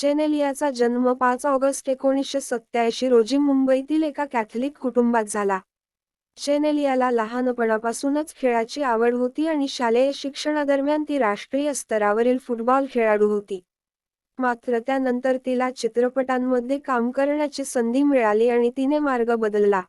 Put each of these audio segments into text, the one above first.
चेनेलियाचा जन्म पाच ऑगस्ट एकोणीसशे सत्याऐंशी रोजी मुंबईतील एका कॅथलिक कुटुंबात झाला. चेनेलियाला लहानपणापासूनच खेळाची आवड होती आणि शालेय शिक्षणादरम्यान ती राष्ट्रीय स्तरावरील फुटबॉल खेळाडू होती. मात्र त्यानंतर तिला चित्रपटांमध्ये काम करण्याची संधी मिळाली आणि तिने मार्ग बदलला.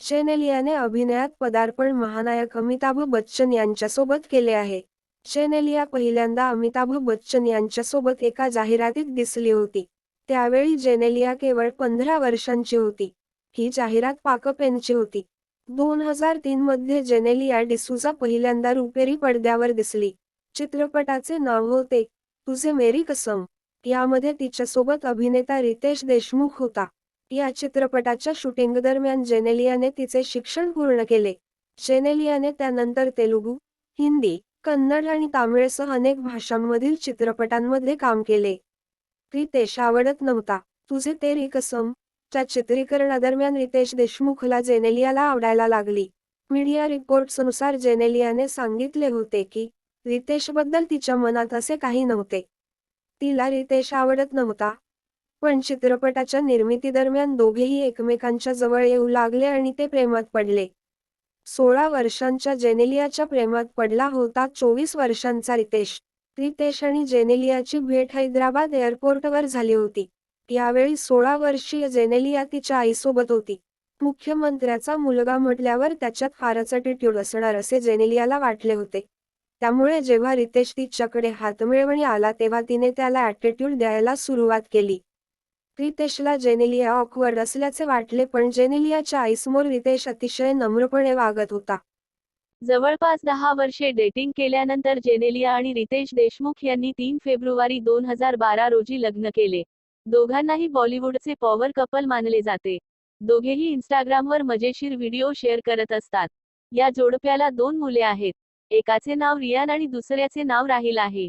चेनेलियाने अभिनयात पदार्पण महानायक अमिताभ बच्चन यांच्यासोबत केले आहे. जेनेलिया पहिल्यांदा अमिताभ बच्चन यांच्यासोबत एका जाहिरातीत दिसली होती. त्यावेळी जेनेलिया केवळ पंधरा वर्षांची होती. ही जाहिरात पाकपेनची होती. दोन हजार तीन मध्ये जेनेलिया डिसूजा पहिल्यांदा रुपेरी पडद्यावर दिसली. चित्रपटाचे नाव होते तुझे मेरी कसम. यामध्ये तिच्यासोबत अभिनेता रितेश देशमुख होता. या चित्रपटाच्या शूटिंग दरम्यान जेनेलियाने तिचे शिक्षण पूर्ण केले. जेनेलियाने त्यानंतर तेलुगू हिंदी कन्नड आणि तामिळसह अनेक भाषांमधील चित्रपटांमध्ये काम केले. रितेश आवडत नव्हता. तुझे तेरी कसम. च्या चित्रीकरणादरम्यान रितेश देशमुखला जेनेलियाला आवडायला लागली. मीडिया रिपोर्ट्सनुसार जेनेलियाने सांगितले होते की रितेशबद्दल तिच्या मनात असे काही नव्हते. तिला रितेश आवडत नव्हता. पण चित्रपटाच्या निर्मितीदरम्यान दोघेही एकमेकांच्या जवळ येऊ लागले आणि ते प्रेमात पडले. सोळा वर्षांच्या जेनेलियाच्या प्रेमात पडला होता. चोवीस वर्षांचा रितेश. रितेश आणि जेनेलियाची भेट हैदराबाद एअरपोर्टवर झाली होती. यावेळी सोळा वर्षीय जेनेलिया तिच्या आईसोबत होती. मुख्यमंत्र्याचा मुलगा म्हटल्यावर त्याच्यात फारच अटिट्यूड असणार असे जेनेलियाला वाटले होते. त्यामुळे जेव्हा रितेश तिच्याकडे हातमिळवणी आला तेव्हा तिने त्याला ॲटिट्यूड द्यायला सुरुवात केली. रितेशला जेनेलिया ऑकवर्ड असल्याचे वाटले पण जेनेलियाच्या आईसमोर रितेश अतिशय नम्रपणे वागत होता. जवळपास दहा वर्षे डेटिंग केल्यानंतर जेनेलिया आणि रितेश देशमुख यांनी तीन फेब्रुवारी दोन हजार बारा रोजी लग्न केले. दोघांनाही बॉलिवूडचे पॉवर कपल मानले जाते. दोघेही इंस्टाग्रामवर मजेशीर व्हिडिओ शेअर करत असतात. या जोडप्याला दोन मुले आहेत. एकाचे नाव रियान आणि दुसऱ्याचे नाव राहील आहे.